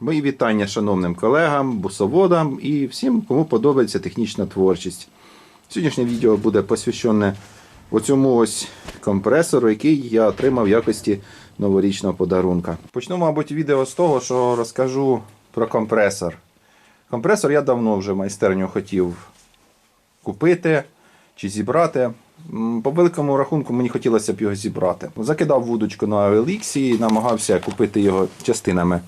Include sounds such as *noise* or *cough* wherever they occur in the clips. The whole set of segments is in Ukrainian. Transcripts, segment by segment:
Мої вітання шановним колегам, бусоводам і всім, кому подобається технічна творчість. Сьогоднішнє відео буде посвящене оцьому ось компресору, який я отримав в якості новорічного подарунка. Почну, мабуть, відео з того, що розкажу про компресор. Компресор я давно вже майстерню хотів купити чи зібрати. По великому рахунку мені хотілося б його зібрати. Закидав вудочку на OLX і намагався купити його частинами.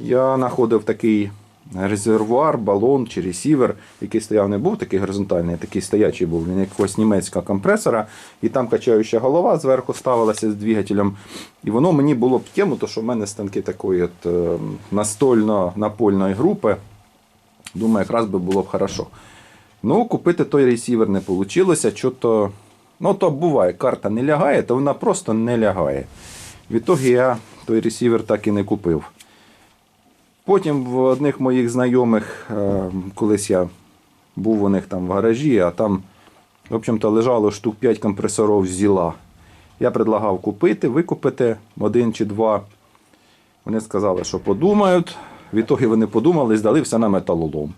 Я знаходив такий резервуар, балон чи ресівер, який стояв, не був такий горизонтальний, такий стоячий був. Він якогось німецького компресора, і там качаюча голова зверху ставилася з двигателем. І воно мені було б тему, то що в мене станки такої от, е, настольно-напольної групи. Думаю, якраз би було б хорошо. Ну, купити той ресівер не вийшло. Чого-то, ну, то буває, карта не лягає, то вона просто не лягає. Відтоді я той ресівер так і не купив. Потім в одних моїх знайомих, е, колись я був у них там в гаражі, а там, в общем-то, лежало штук 5 компресорів зіла. Я предлагав купити, викупити один чи два. Вони сказали, що подумають. Відтоді вони подумали і здали все на металолом.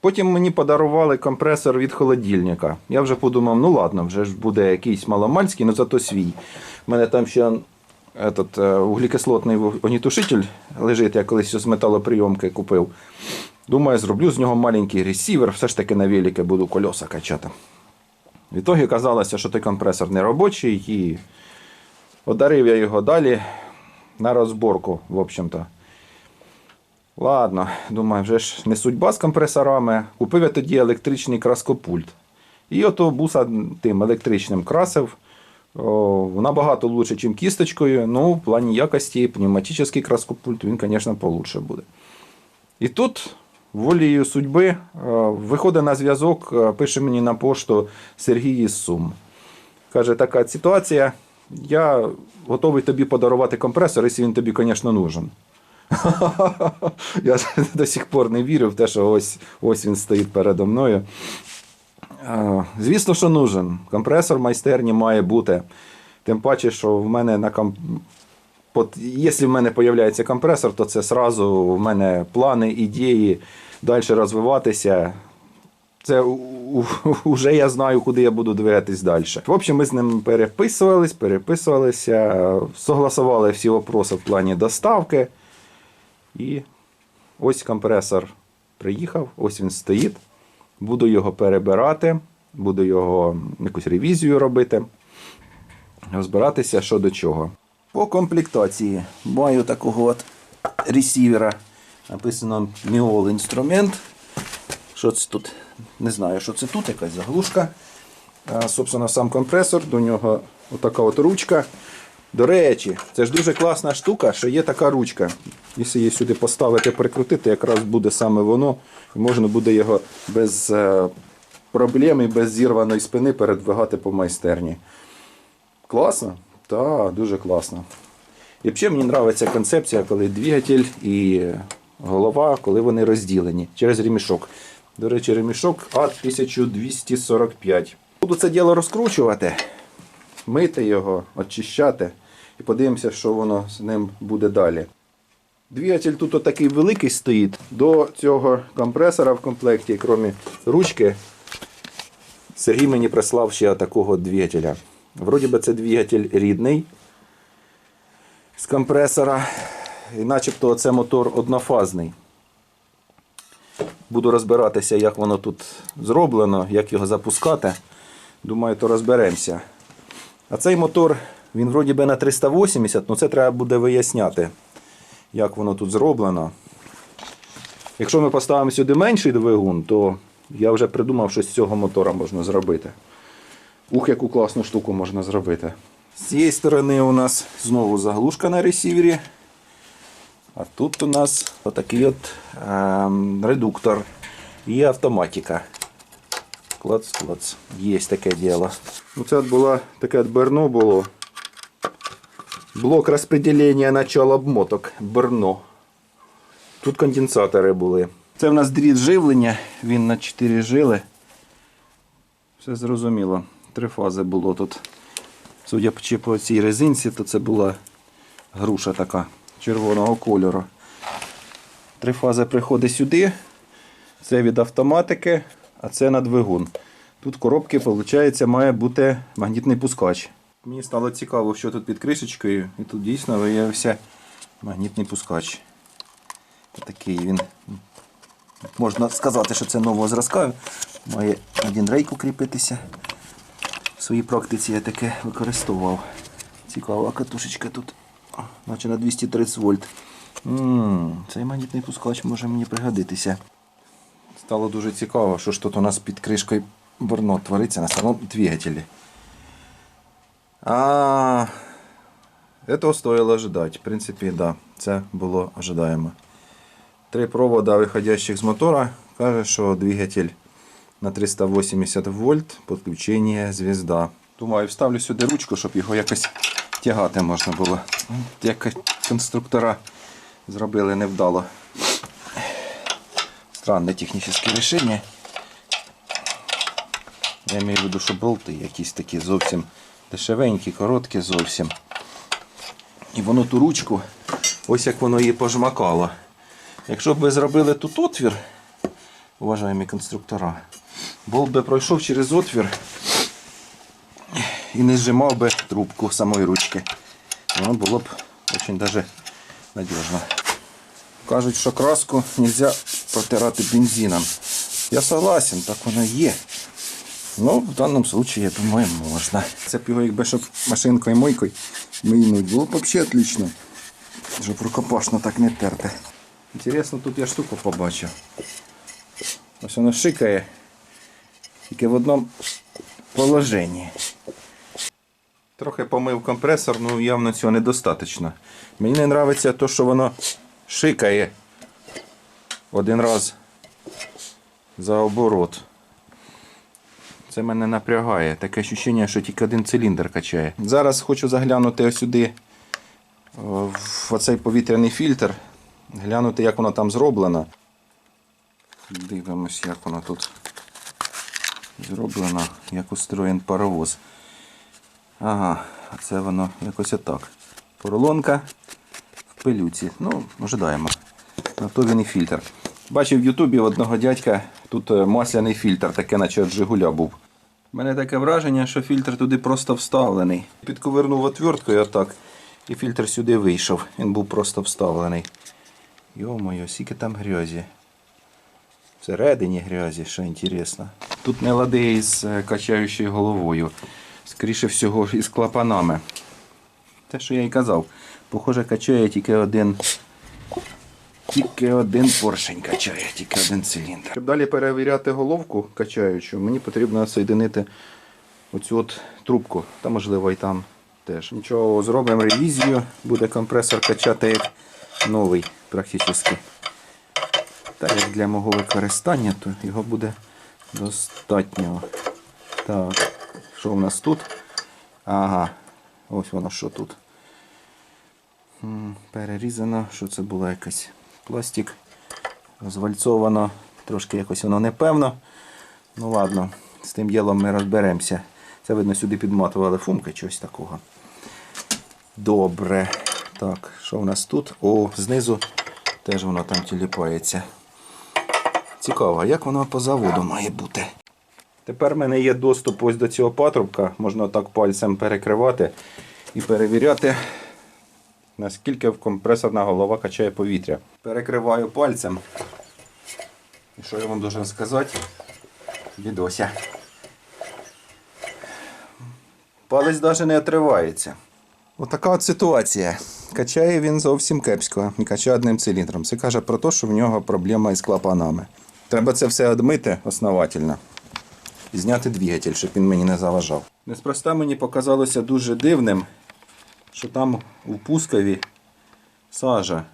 Потім мені подарували компресор від холодильника. Я вже подумав, ну ладно, вже ж буде якийсь маломальський, але зато свій. У мене там ще этот, е, углекислотний огнітушитель лежить, я колись з металоприйомки купив. Думаю, зроблю з нього маленький ресівер, все ж таки на велике буду кольоса качати. В ітогі казалося, що той компресор не робочий, і одарив я його далі на розборку, в общем-то. Ладно, думаю, вже ж не судьба з компресорами. Купив я тоді електричний краскопульт. І ото буса тим електричним красив. О, набагато лучше, ніж кісточкою. Ну, в плані якості пневматичний краскопульт, він, звісно, получше буде. І тут, волею судьби, е, виходить на зв'язок, е, пише мені на пошту Сергій Сум. Каже, така ситуація. Я готовий тобі подарувати компресор, якщо він тобі, звісно, нужен. *laughs* Я до сих пор не вірю в те, що ось, ось він стоїть передо мною. Звісно, що нужен. Компресор в майстерні має бути. Тим паче, що в мене на комп... От, якщо в мене з'являється компресор, то це сразу в мене плани, ідеї далі розвиватися. Це вже *laughs* я знаю, куди я буду двигатись далі. В общем, ми з ним переписувались, переписувалися, согласували всі вопроси в плані доставки. І ось компресор приїхав, ось він стоїть. Буду його перебирати, буду його якусь ревізію робити, розбиратися що до чого. По комплектації маю такого от ресівера. Написано Міол інструмент. Що це тут? Не знаю, що це тут, якась заглушка. А, собственно, сам компресор, до нього отака от ручка. До речі, це ж дуже класна штука, що є така ручка. Якщо її сюди поставити, прикрутити, якраз буде саме воно. Можна буде його без е, проблем і без зірваної спини передвигати по майстерні. Класно? Так, дуже класно. І взагалі мені подобається концепція, коли двигатель і голова, коли вони розділені через ремішок. До речі, ремішок А1245. Буду це діло розкручувати, мити його, очищати і подивимося, що воно з ним буде далі. Двигатель тут отакий великий стоїть. До цього компресора в комплекті, крім ручки, Сергій мені прислав ще такого двигателя. Вроді би це двигатель рідний з компресора. І начебто це мотор однофазний. Буду розбиратися, як воно тут зроблено, як його запускати. Думаю, то розберемося. А цей мотор, він вроді би на 380, але це треба буде виясняти, як воно тут зроблено. Якщо ми поставимо сюди менший двигун, то я вже придумав, що з цього мотора можна зробити. Ух, яку класну штуку можна зробити. З цієї сторони у нас знову заглушка на ресівері. А тут у нас отакий от ем, редуктор і автоматика. Клац, клац. Є таке діло. Ну, це от було таке от берно було. Блок розподілення начала обмоток. Берно. Тут конденсатори були. Це в нас дріт живлення, він на 4 жили. Все зрозуміло. Три фази було тут. Судячи по цій резинці, то це була груша така червоного кольору. Три фази приходить сюди. Це від автоматики, а це на двигун. Тут в коробці, виходить, має бути магнітний пускач. Мені стало цікаво, що тут під кришечкою, і тут дійсно виявився магнітний пускач. Такий він. Можна сказати, що це нового зразка. Має один рейк укріпитися. В своїй практиці я таке використовував. Цікава катушечка тут. Наче на 230 вольт. м цей магнітний пускач може мені пригодитися. Стало дуже цікаво, що тут у нас під кришкою бурно твориться на самому двигателі. А этого стоило ожидать. В принципі, да, це було ожидаємо. Три провода, виходящих з мотора, каже, що двигатель на 380 вольт, підключення звізда. Думаю, вставлю сюди ручку, щоб його якось тягати можна було. Як конструктора зробили невдало. Странне технічне рішення. Я маю в виду, що болти якісь такі зовсім дешевенькі, короткі зовсім. І воно ту ручку, ось як воно її пожмакало. Якщо б ви зробили тут отвір, уважаємо конструктора, болт би пройшов через отвір і не зжимав би трубку самої ручки. Воно було б дуже даже надіжно. Кажуть, що краску не можна протирати бензином. Я согласен, так воно є. Ну, в даному випадку, я думаю, можна. Це б його, якби щоб машинкою мойкою мийнуть, було б взагалі отлично. Щоб рукопашно так не терти. Інтересно, тут я штуку побачив. Ось воно шикає. Тільки в одному положенні. Трохи помив компресор, ну явно цього недостатньо. Мені не подобається те, що воно шикає один раз за оборот. Це мене напрягає. Таке відчуття, що тільки один циліндр качає. Зараз хочу заглянути ось сюди в оцей повітряний фільтр. Глянути, як воно там зроблено. Дивимось, як воно тут зроблено, як устроєн паровоз. Ага, це воно якось отак. Поролонка в пилюці. Ну, ожидаємо. На то він і фільтр. Бачив в Ютубі одного дядька тут е, масляний фільтр, таке наче від Жигуля був. У мене таке враження, що фільтр туди просто вставлений. Підковернув отверткою отак, і фільтр сюди вийшов. Він був просто вставлений. Йо-моє, скільки там грязі. Всередині грязі, що інтересно. Тут не лади із е, качаючою головою. Скоріше всього, із клапанами. Те, що я й казав. Похоже, качає тільки один. Тільки один поршень качає, тільки один циліндр. Щоб далі перевіряти головку качаючу, мені потрібно соєдинити оцю от трубку. Та можливо і там теж. Нічого, зробимо ревізію. Буде компресор качати як новий практично. Так як для мого використання, то його буде достатньо. Так, що в нас тут? Ага, ось воно що тут. Перерізано, що це було якось пластик. Розвальцовано, трошки якось воно непевно. Ну ладно, з тим ділом ми розберемося. Це видно сюди підматували фумки чогось такого. Добре. Так, що в нас тут? О, знизу теж воно там тіліпається. Цікаво, як воно по заводу має бути. Тепер в мене є доступ ось до цього патрубка. Можна так пальцем перекривати і перевіряти, наскільки компресорна голова качає повітря. Перекриваю пальцем. І що я вам должен сказати? Відося. Палець навіть не отривається. Отака от ситуація. Качає він зовсім кепсько і качає одним циліндром. Це каже про те, що в нього проблема із клапанами. Треба це все одмити основательно і зняти двигатель, щоб він мені не заважав. Неспроста мені показалося дуже дивним, що там у пускові сажа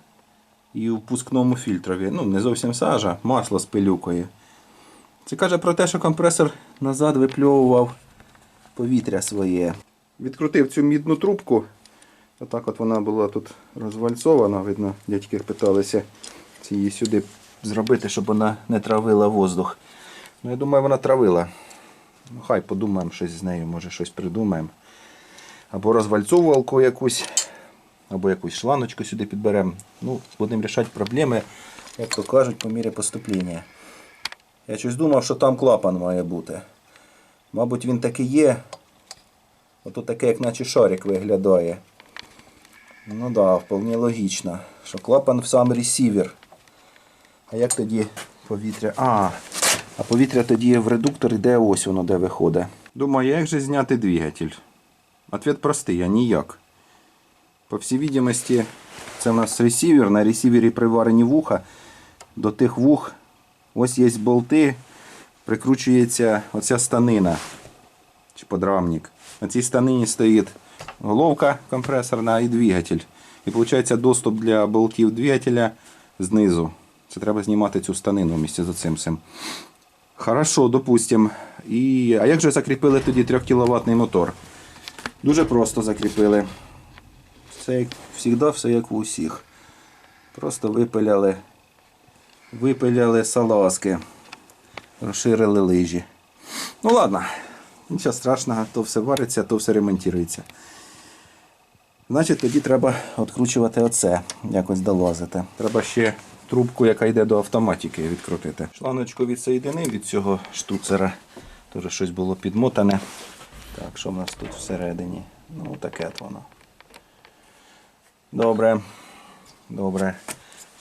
і у пускному фільтрові. Ну, не зовсім сажа, масло з пилюкою. Це каже про те, що компресор назад випльовував повітря своє. Відкрутив цю мідну трубку. Отак от вона була тут розвальцована. Видно, дядьки питалися її сюди зробити, щоб вона не травила воздух. Ну, я думаю, вона травила. Ну, хай подумаємо щось з нею, може щось придумаємо. Або розвальцовувалку якусь, або якусь шланочку сюди підберемо. Ну, будемо рішати проблеми як то кажуть, по мірі поступлення. Я щось думав, що там клапан має бути. Мабуть, він таки є. Ото таке, як наче шарик виглядає. Ну да, вполне логічно, що клапан в сам ресівер. А як тоді повітря? А, а повітря тоді в редуктор йде ось воно де виходить. Думаю, як же зняти двигатель? Ответ простий, а ніяк. По всій відомості, це у нас ресівер. На ресівері приварені вуха. До тих вух ось є болти, прикручується оця станина чи подрамник. На цій станині стоїть головка компресорна і двигатель. І виходить доступ для болтів двигателя знизу. Це треба знімати цю станину вместе з цим всім. Хорошо, допустим. І... А як же закріпили тоді 3 кВт мотор? Дуже просто закріпили. Все як завжди, все як у усіх. Просто випиляли, випиляли салазки, розширили лижі. Ну ладно, нічого страшного, то все вариться, то все ремонтується. Значить, тоді треба відкручувати оце, якось долазити. Треба ще трубку, яка йде до автоматики, відкрутити. Шланочку відсоєдинив від цього штуцера. Теж щось було підмотане. Так, що в нас тут всередині? Ну, таке от воно. Добре. Добре.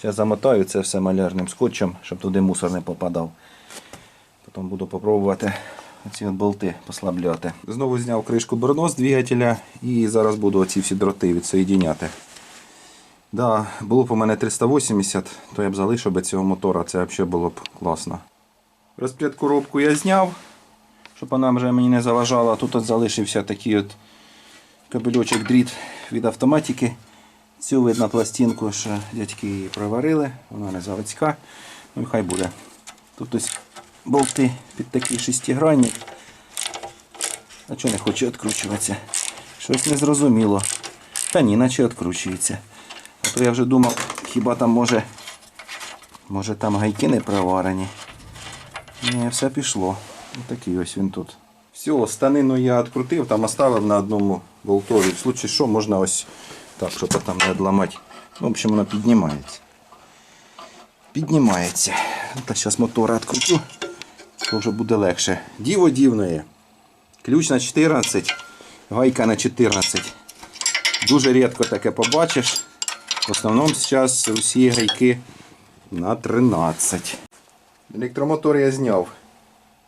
Зараз замотаю це все малярним скотчем, щоб туди мусор не попадав. Потім буду пробувати ці от болти послабляти. Знову зняв кришку бурнос двигателя і зараз буду оці всі дроти відсоєдіняти. Да, було б у мене 380, то я б залишив би цього мотора, це взагалі було б класно. Розпряд коробку я зняв, щоб вона вже мені не заважала. Тут от залишився такий от кабельочок дріт від автоматики. Цю видно пластинку, що дядьки її проварили, вона не заводська. Ну і хай буде. Тут ось болти під такий шестигранник. А чого не хоче відкручуватися? Щось незрозуміло. Та ні, наче відкручується. А то я вже думав, хіба там може. Може там гайки не проварені. Ні, все пішло. Ось такий ось він тут. Все, станину я відкрутив, там оставив на одному болтові. В случае що можна ось так, щоб там не відламати. В общем, воно піднімається. Піднімається. Та зараз мотора відкручу, то вже буде легше. Діво дівне. Ключ на 14, гайка на 14. Дуже рідко таке побачиш. В основному зараз усі гайки на 13. Електромотор я зняв.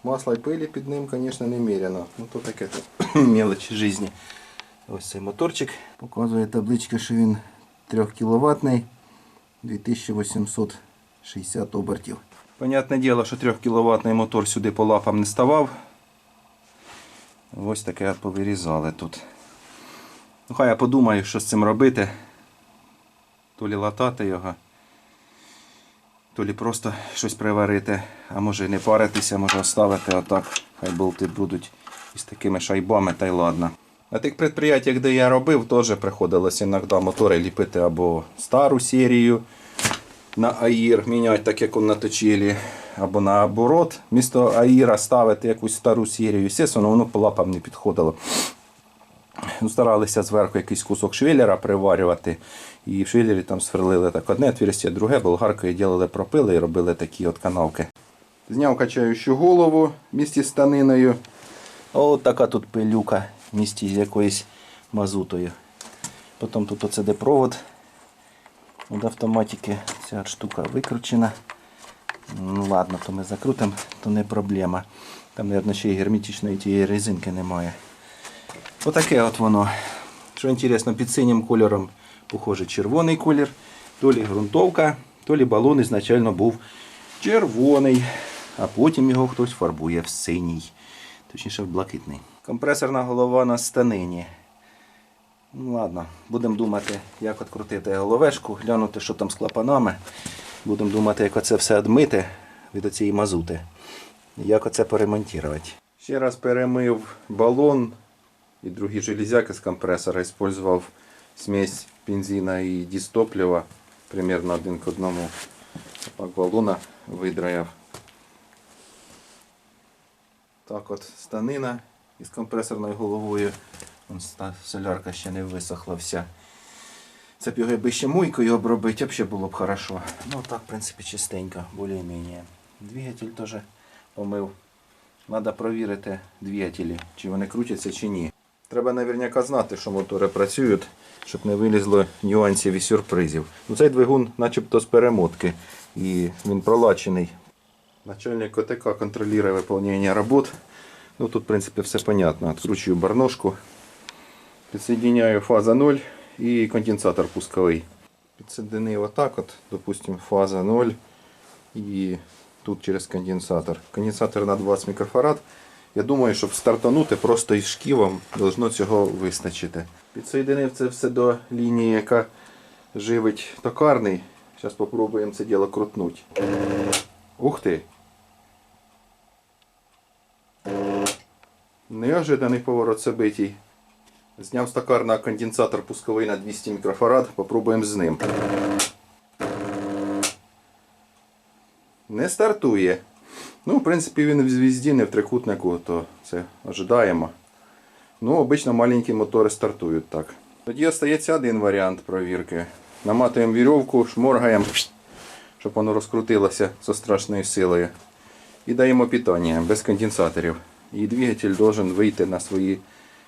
Масла і пилі під ним, звісно, немерено. Ну то таке *clears throat* мелочі житті. Ось цей моторчик. Показує табличка, що він 3 кВт 2860 обертів. Понятне діло, що 3 кВт мотор сюди по лапам не ставав. Ось таке повирізали тут. Ну, хай я подумаю, що з цим робити. То лі латати його, то лі просто щось приварити, а може і не паритися, може оставити отак. Хай болти будуть із такими шайбами, та й ладно. На тих предприятиях, де я робив, теж приходилося іноді мотори ліпити або стару серію на АІР, міняти так, як на точилі, або наоборот, вмісто АІРа ставити якусь стару серію. Звісно, воно по лапам не підходило. Ну, Старалися зверху якийсь кусок швеллера приварювати. І в швеллері там сверлили так одне отверстие, друге, болгаркою ділили пропили і робили такі от канавки. Зняв качаючу голову місті з станиною. От така тут пилюка в місті з якоюсь мазутою. Потім тут оце де провод від автоматики. Ця штука викручена. Ну ладно, то ми закрутимо, то не проблема. Там, мабуть, ще й герметичної тієї резинки немає. Отаке от воно. Що інтересно, під синім кольором похоже червоний колір. То лі ґрунтовка, то лі балон ізначально був червоний, а потім його хтось фарбує в синій, точніше в блакитний. Компресорна голова на станині. Ну ладно, будемо думати, як відкрутити головешку, глянути, що там з клапанами. Будемо думати, як оце все відмити від оцієї мазути. Як оце поремонтувати. Ще раз перемив балон і другі железяки з компресора. Использував смесь бензина і дистоплива. Примерно один к одному. Так балона видраяв. Так от станина із компресорною головою. Вон Солярка ще не висохла вся. Це б його якби ще мойкою обробити, взагалі було б хорошо. Ну так, в принципі, чистенько, більш-менш. Двигатель теж помив. Треба провірити двигателі, чи вони крутяться чи ні. Треба наверняка знати, що мотори працюють, щоб не вилізло нюансів і сюрпризів. Ну, цей двигун начебто з перемотки і він пролачений. Начальник ОТК контролює виконання робот. Ну тут, в принципі, все понятно. Откручую барношку, підсоединяю фаза 0 і конденсатор пусковий. Підсоединив отак, от, допустим, фаза 0 і тут через конденсатор. Конденсатор на 20 мікрофарад. Я думаю, щоб стартанути просто із шківом, должно цього вистачити. Підсоєдинив це все до лінії, яка живить токарний. Зараз спробуємо це діло крутнути. Ух ти! Неожиданий поворот событий. Зняв з токарна конденсатор пусковий на 200 мікрофарад. Попробуємо з ним. Не стартує. Ну, в принципі, він в звізді, не в трикутнику, то це ожидаємо. Ну, обично маленькі мотори стартують так. Тоді остається один варіант провірки. Наматуємо вірьовку, шморгаємо, щоб воно розкрутилося зі страшною силою. І даємо питання без конденсаторів. І двигатель должен вийти на свої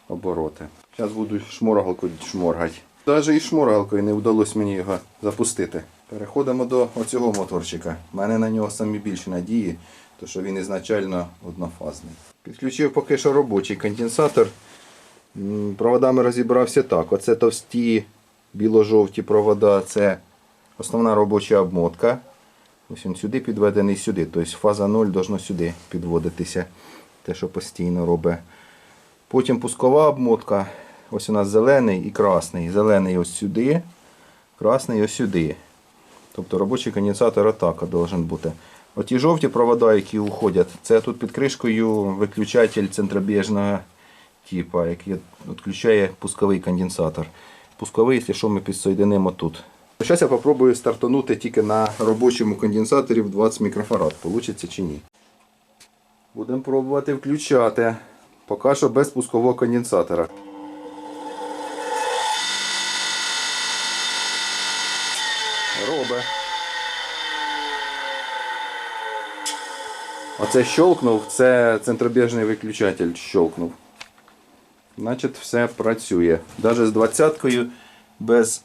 обороти. Зараз буду шморгалку шморгати. Навіть і шморгалкою не вдалося мені його запустити. Переходимо до оцього моторчика. У мене на нього самі більші надії, тому що він ізначально однофазний. Підключив поки що робочий конденсатор. Проводами розібрався так. Оце товсті біло-жовті провода, це основна робоча обмотка. Ось він сюди підведений сюди. Тобто фаза 0 должно сюди підводитися. Те, що постійно робить. Потім пускова обмотка. Ось у нас зелений і красний. Зелений ось сюди, красний ось сюди. Тобто робочий конденсатор атака должен бути. Оті жовті провода, які уходять, це тут під кришкою виключатель центробіжного типу, який відключає пусковий конденсатор. Пусковий, якщо що, ми підсоєдинимо тут. Зараз я спробую стартанути тільки на робочому конденсаторі в 20 мікрофарад. Получиться чи ні. Будемо пробувати включати. Поки що без пускового конденсатора. Робе. Оце щелкнув, це центробіжний виключатель щелкнув. Значить, все працює. Навіть з двадцяткою без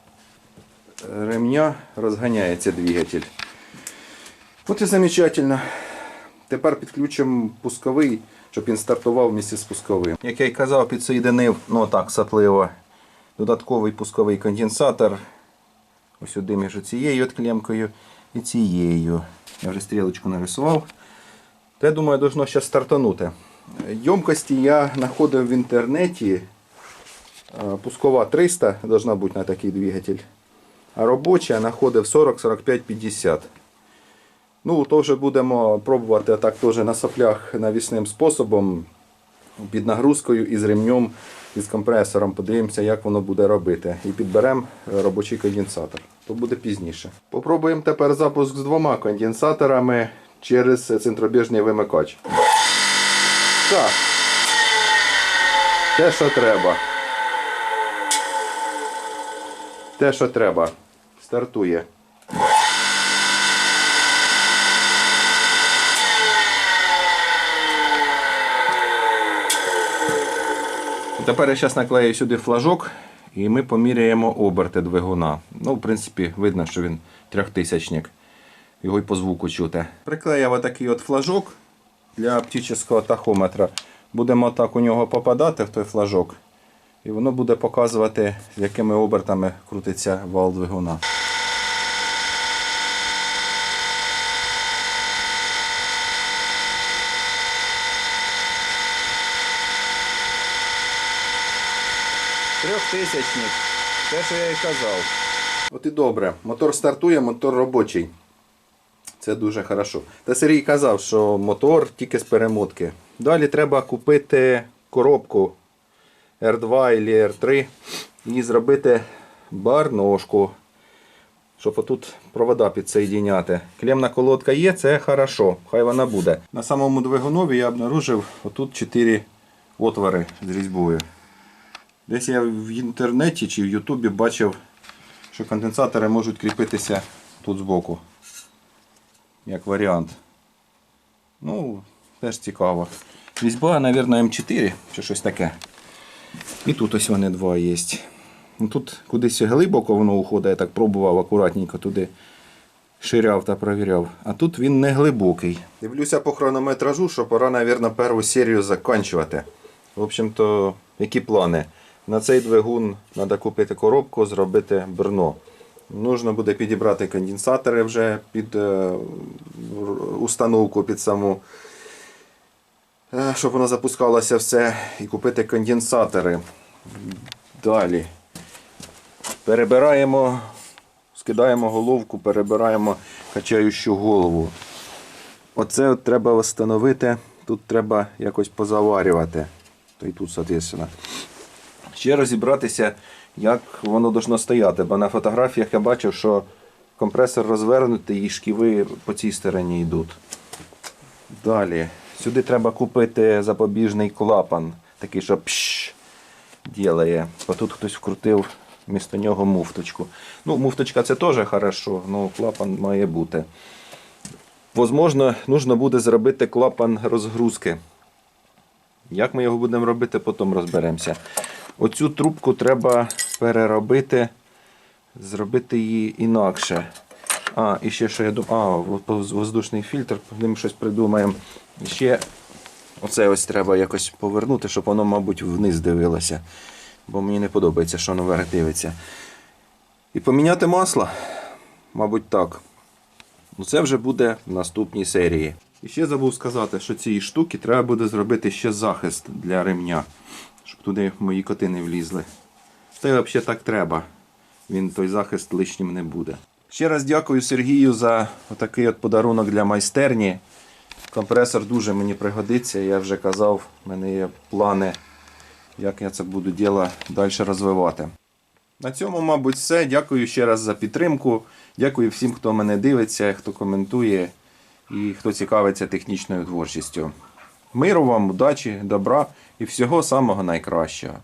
ремня розганяється двигатель. От і замечательно. Тепер підключимо пусковий, щоб він стартував вместе з пусковим. Як я й казав, підсоєдинив, ну так, сапливо, додатковий пусковий конденсатор. Ось сюди між цією клемкою і цією. Я вже стрілочку нарисував. Я думаю, должно зараз стартанути. Ємкості я знаходив в інтернеті. Е, Пускова 300 должна бути на такий двигатель. А робоча знаходив 40, 45, 50. Ну, то вже будемо пробувати так теж на соплях навісним способом, під нагрузкою і з ремнем, і з компресором. Подивимося, як воно буде робити. І підберемо е, робочий конденсатор. То буде пізніше. Попробуємо тепер запуск з двома конденсаторами через центробіжний вимикач. Так. Те, що треба. Те, що треба. Стартує. Тепер я зараз наклею сюди флажок і ми поміряємо оберти двигуна. Ну, в принципі, видно, що він трьохтисячник. Його й по звуку чути. Приклеїв отакий от флажок для оптичного тахометра. Будемо так у нього попадати в той флажок. І воно буде показувати, якими обертами крутиться вал двигуна. Трьохтисячник. Те, що я і казав. От і добре. Мотор стартує, мотор робочий. Це дуже хорошо. Та Сергій казав, що мотор тільки з перемотки. Далі треба купити коробку R2 або R3 і зробити барношку, щоб отут провода підсоєдіняти. Клемна колодка є, це хорошо, хай вона буде. На самому двигунові я обнаружив отут 4 отвори з різьбою. Десь я в інтернеті чи в Ютубі бачив, що конденсатори можуть кріпитися тут збоку. Як варіант. Ну, теж цікаво. Різьба, мабуть, М4 чи щось таке. І тут ось вони два є. Ну, Тут кудись глибоко воно уходить, я так пробував акуратненько туди ширяв та провіряв. А тут він не глибокий. Дивлюся по хронометражу, що пора, мабуть, першу серію закінчувати. В общем-то, які плани? На цей двигун треба купити коробку, зробити берно. Нужно буде підібрати конденсатори вже під е, установку під саму, щоб воно запускалося все, і купити конденсатори. Далі. Перебираємо, скидаємо головку, перебираємо качаючу голову. Оце треба встановити. Тут треба якось позаварювати. То і тут, соответственно. Ще розібратися, як воно должно стояти, бо на фотографіях я бачив, що компресор розвернутий і шківи по цій стороні йдуть. Далі. Сюди треба купити запобіжний клапан, такий, що пш ділає. Бо тут хтось вкрутив вмісто нього муфточку. Ну, муфточка це теж хорошо, але клапан має бути. Возможно, нужно буде зробити клапан розгрузки. Як ми його будемо робити, потім розберемося. Оцю трубку треба переробити, зробити її інакше. А, і ще що я думаю, а, воздушний фільтр, ним щось придумаємо. І ще оце ось треба якось повернути, щоб воно, мабуть, вниз дивилося. Бо мені не подобається, що воно вверх дивиться. І поміняти масло, мабуть, так. Ну, це вже буде в наступній серії. І ще забув сказати, що цієї штуки треба буде зробити ще захист для ремня, щоб туди мої коти не влізли. Та й взагалі так треба. Він той захист лишнім не буде. Ще раз дякую Сергію за отакий от подарунок для майстерні. Компресор дуже мені пригодиться. Я вже казав, в мене є плани, як я це буду діло далі розвивати. На цьому, мабуть, все. Дякую ще раз за підтримку. Дякую всім, хто мене дивиться, хто коментує і хто цікавиться технічною творчістю. Миру вам, удачі, добра і всього самого найкращого.